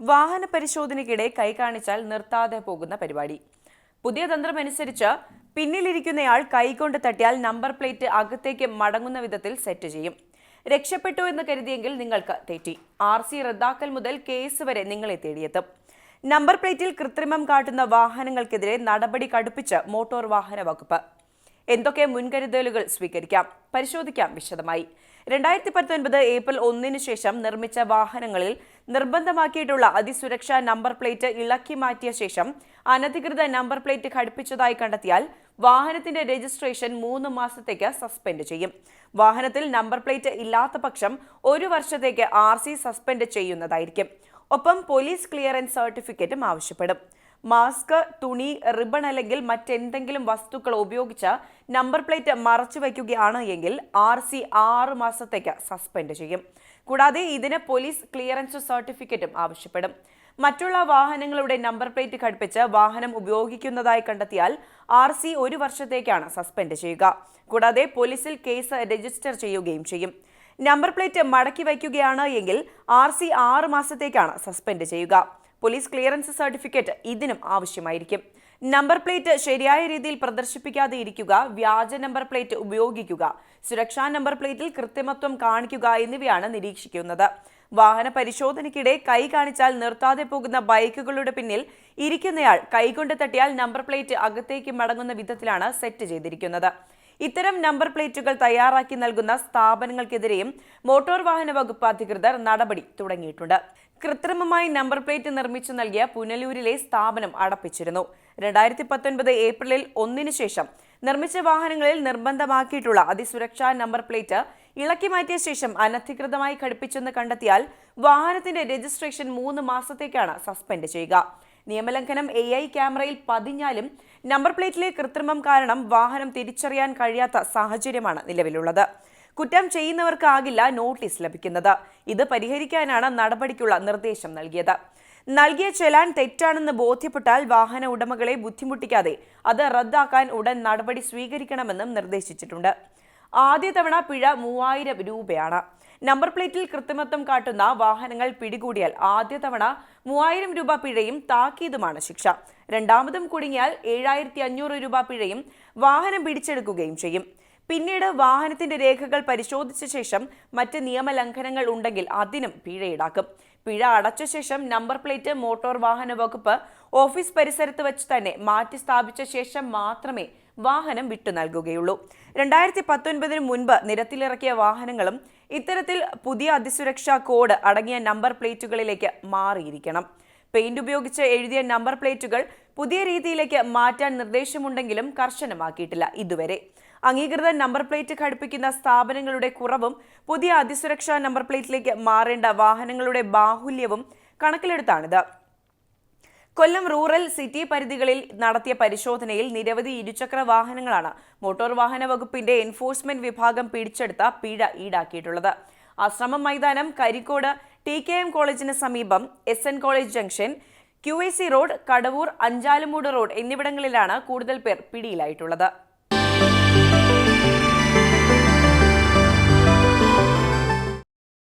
വാഹന പരിശോധനയ്ക്കിടെ കൈ കാണിച്ചാൽ നിർത്താതെ പോകുന്ന പരിപാടി. പുതിയ തന്ത്രമനുസരിച്ച് പിന്നിലിരിക്കുന്നയാൾ കൈകൊണ്ട് തട്ടിയാൽ നമ്പർ പ്ലേറ്റ് അകത്തേക്ക് മടങ്ങുന്ന വിധത്തിൽ സെറ്റ് ചെയ്യും. രക്ഷപ്പെട്ടു എന്ന് കരുതിയെങ്കിൽ നിങ്ങൾക്ക് തെറ്റി. ആർ സി റദ്ദാക്കൽ മുതൽ കേസ് വരെ നിങ്ങളെ തേടിയെത്തും. നമ്പർ പ്ലേറ്റിൽ കൃത്രിമം കാട്ടുന്ന വാഹനങ്ങൾക്കെതിരെ നടപടി കടുപ്പിച്ച് മോട്ടോർ വാഹന വകുപ്പ്. എന്തൊക്കെ മുൻകരുതലുകൾ സ്വീകരിക്കാം? പരിശോധിക്കാം വിശദമായി. രണ്ടായിരത്തി പത്തൊൻപത് ഏപ്രിൽ ഒന്നിന് ശേഷം നിർമ്മിച്ച വാഹനങ്ങളിൽ നിർബന്ധമാക്കിയിട്ടുള്ള അതിസുരക്ഷാ നമ്പർ പ്ലേറ്റ് ഇളക്കി മാറ്റിയ ശേഷം അനധികൃത നമ്പർ പ്ലേറ്റ് ഘടിപ്പിച്ചതായി കണ്ടെത്തിയാൽ വാഹനത്തിന്റെ രജിസ്ട്രേഷൻ മൂന്ന് മാസത്തേക്ക് സസ്പെൻഡ് ചെയ്യും. വാഹനത്തിൽ നമ്പർ പ്ലേറ്റ് ഇല്ലാത്ത പക്ഷം ഒരു വർഷത്തേക്ക് ആർ സസ്പെൻഡ് ചെയ്യുന്നതായിരിക്കും. ഒപ്പം പോലീസ് ക്ലിയറൻസ് സർട്ടിഫിക്കറ്റും ആവശ്യപ്പെടും. മാസ്ക് തുണി റിബൺ അല്ലെങ്കിൽ മറ്റെന്തെങ്കിലും വസ്തുക്കൾ ഉപയോഗിച്ച് നമ്പർ പ്ലേറ്റ് മറച്ചു വയ്ക്കുകയാണ് എങ്കിൽ ആർ സി ആറ് മാസത്തേക്ക് സസ്പെൻഡ് ചെയ്യും. കൂടാതെ ഇതിന് പോലീസ് ക്ലിയറൻസ് സർട്ടിഫിക്കറ്റും ആവശ്യപ്പെടും. മറ്റുള്ള വാഹനങ്ങളുടെ നമ്പർ പ്ലേറ്റ് ഘടിപ്പിച്ച് വാഹനം ഉപയോഗിക്കുന്നതായി കണ്ടെത്തിയാൽ ആർ സി ഒരു വർഷത്തേക്കാണ് സസ്പെൻഡ് ചെയ്യുക. കൂടാതെ പോലീസിൽ കേസ് രജിസ്റ്റർ ചെയ്യുകയും ചെയ്യും. നമ്പർ പ്ലേറ്റ് മടക്കി വയ്ക്കുകയാണ് എങ്കിൽ ആർ സി ആറ് മാസത്തേക്കാണ് സസ്പെൻഡ് ചെയ്യുക. പോലീസ് ക്ലിയറൻസ് സർട്ടിഫിക്കറ്റ് ഇതിനും ആവശ്യമായിരിക്കും. നമ്പർ പ്ലേറ്റ് ശരിയായ രീതിയിൽ പ്രദർശിപ്പിക്കാതെ ഇരിക്കുക വ്യാജ നമ്പർ പ്ലേറ്റ് ഉപയോഗിക്കുക സുരക്ഷാ നമ്പർ പ്ലേറ്റിൽ കൃത്രിമത്വം കാണിക്കുക എന്നിവയാണ് നിരീക്ഷിക്കുന്നത്. വാഹന പരിശോധനയ്ക്കിടെ കൈ കാണിച്ചാൽ നിർത്താതെ പോകുന്ന ബൈക്കുകളുടെ പിന്നിൽ ഇരിക്കുന്നയാൾ കൈകൊണ്ട് തട്ടിയാൽ നമ്പർ പ്ലേറ്റ് അകത്തേക്ക് മടങ്ങുന്ന വിധത്തിലാണ് സെറ്റ് ചെയ്തിരിക്കുന്നത്. ഇത്തരം നമ്പർ പ്ലേറ്റുകൾ തയ്യാറാക്കി നൽകുന്ന സ്ഥാപനങ്ങൾക്കെതിരെയും മോട്ടോർ വാഹന വകുപ്പ് അധികൃതർ നടപടി തുടങ്ങിയിട്ടുണ്ട്. കൃത്രിമമായി നമ്പർ പ്ലേറ്റ് നിർമ്മിച്ചു നൽകിയ പുനലൂരിലെ സ്ഥാപനം അടപ്പിച്ചിരുന്നു. രണ്ടായിരത്തി പത്തൊൻപത് ഏപ്രിലിൽ ഒന്നിനു ശേഷം നിർമ്മിച്ച വാഹനങ്ങളിൽ നിർബന്ധമാക്കിയിട്ടുള്ള അതിസുരക്ഷാ നമ്പർ പ്ലേറ്റ് ഇളക്കി മാറ്റിയ ശേഷം അനധികൃതമായി ഘടിപ്പിച്ചെന്ന് കണ്ടെത്തിയാൽ വാഹനത്തിന്റെ രജിസ്ട്രേഷൻ മൂന്ന് മാസത്തേക്കാണ് സസ്പെൻഡ് ചെയ്യുക. നിയമലംഘനം എ ഐ ക്യാമറയിൽ പതിഞ്ഞാലും നമ്പർ പ്ലേറ്റിലെ കൃത്രിമം കാരണം വാഹനം തിരിച്ചറിയാൻ കഴിയാത്ത സാഹചര്യമാണ് നിലവിലുള്ളത്. കുറ്റം ചെയ്യുന്നവർക്കാകില്ല നോട്ടീസ് ലഭിക്കുന്നത്. ഇത് പരിഹരിക്കാനാണ് നടപടിക്കുള്ള നിർദ്ദേശം നൽകിയത്. നൽകിയ ചെലാൻ തെറ്റാണെന്ന് ബോധ്യപ്പെട്ടാൽ വാഹന ഉടമകളെ ബുദ്ധിമുട്ടിക്കാതെ അത് റദ്ദാക്കാൻ ഉടൻ നടപടി സ്വീകരിക്കണമെന്നും നിർദ്ദേശിച്ചിട്ടുണ്ട്. ആദ്യ തവണ പിഴ മൂവായിരം രൂപയാണ്. നമ്പർ പ്ലേറ്റിൽ കൃത്രിമത്വം കാട്ടുന്ന വാഹനങ്ങൾ പിടികൂടിയാൽ ആദ്യ തവണ മൂവായിരം രൂപ പിഴയും താക്കീതുമാണ് ശിക്ഷ. രണ്ടാമതും കുടുങ്ങിയാൽ ഏഴായിരത്തി അഞ്ഞൂറ് രൂപ പിഴയും വാഹനം പിടിച്ചെടുക്കുകയും ചെയ്യും. പിന്നീട് വാഹനത്തിന്റെ രേഖകൾ പരിശോധിച്ച ശേഷം മറ്റ് നിയമലംഘനങ്ങൾ ഉണ്ടെങ്കിൽ അതിനും പിഴ ഈടാക്കും പിഴ അടച്ച ശേഷം നമ്പർ പ്ലേറ്റ് മോട്ടോർ വാഹന വകുപ്പ് ഓഫീസ് പരിസരത്ത് വെച്ച് തന്നെ മാറ്റി സ്ഥാപിച്ച ശേഷം മാത്രമേ വാഹനം വിട്ടു നൽകുകയുള്ളൂ. രണ്ടായിരത്തി പത്തൊൻപതിന് മുൻപ് നിരത്തിലിറക്കിയ വാഹനങ്ങളും ഇത്തരത്തിൽ പുതിയ അതിസുരക്ഷാ കോഡ് അടങ്ങിയ നമ്പർ പ്ലേറ്റുകളിലേക്ക് മാറിയിരിക്കണം. പെയിന്റ് ഉപയോഗിച്ച് എഴുതിയ നമ്പർ പ്ലേറ്റുകൾ പുതിയ രീതിയിലേക്ക് മാറ്റാൻ നിർദ്ദേശമുണ്ടെങ്കിലും കർശനമാക്കിയിട്ടില്ല ഇതുവരെ. അംഗീകൃത നമ്പർ പ്ലേറ്റ് ഘടിപ്പിക്കുന്ന സ്ഥാപനങ്ങളുടെ കുറവും പുതിയ അതിസുരക്ഷാ നമ്പർ പ്ലേറ്റിലേക്ക് മാറേണ്ട വാഹനങ്ങളുടെ ബാഹുല്യവും കണക്കിലെടുത്താണിത്. കൊല്ലം റൂറൽ സിറ്റി പരിധികളിൽ നടത്തിയ പരിശോധനയിൽ നിരവധി ഇരുചക്ര വാഹനങ്ങളാണ് മോട്ടോർ വാഹന വകുപ്പിന്റെ എൻഫോഴ്സ്മെന്റ് വിഭാഗം പിടിച്ചെടുത്ത പിഴ ഈടാക്കിയിട്ടുള്ളത്. ആശ്രമം മൈതാനം കരിക്കോട് ടി കെ എം കോളേജിന് സമീപം S N college junction Q A C road Kadavoor Anchalumoodu road എന്നിവിടങ്ങളിലാണ് കൂടുതൽ പേർ പിടിയിലായിട്ടുള്ളത്.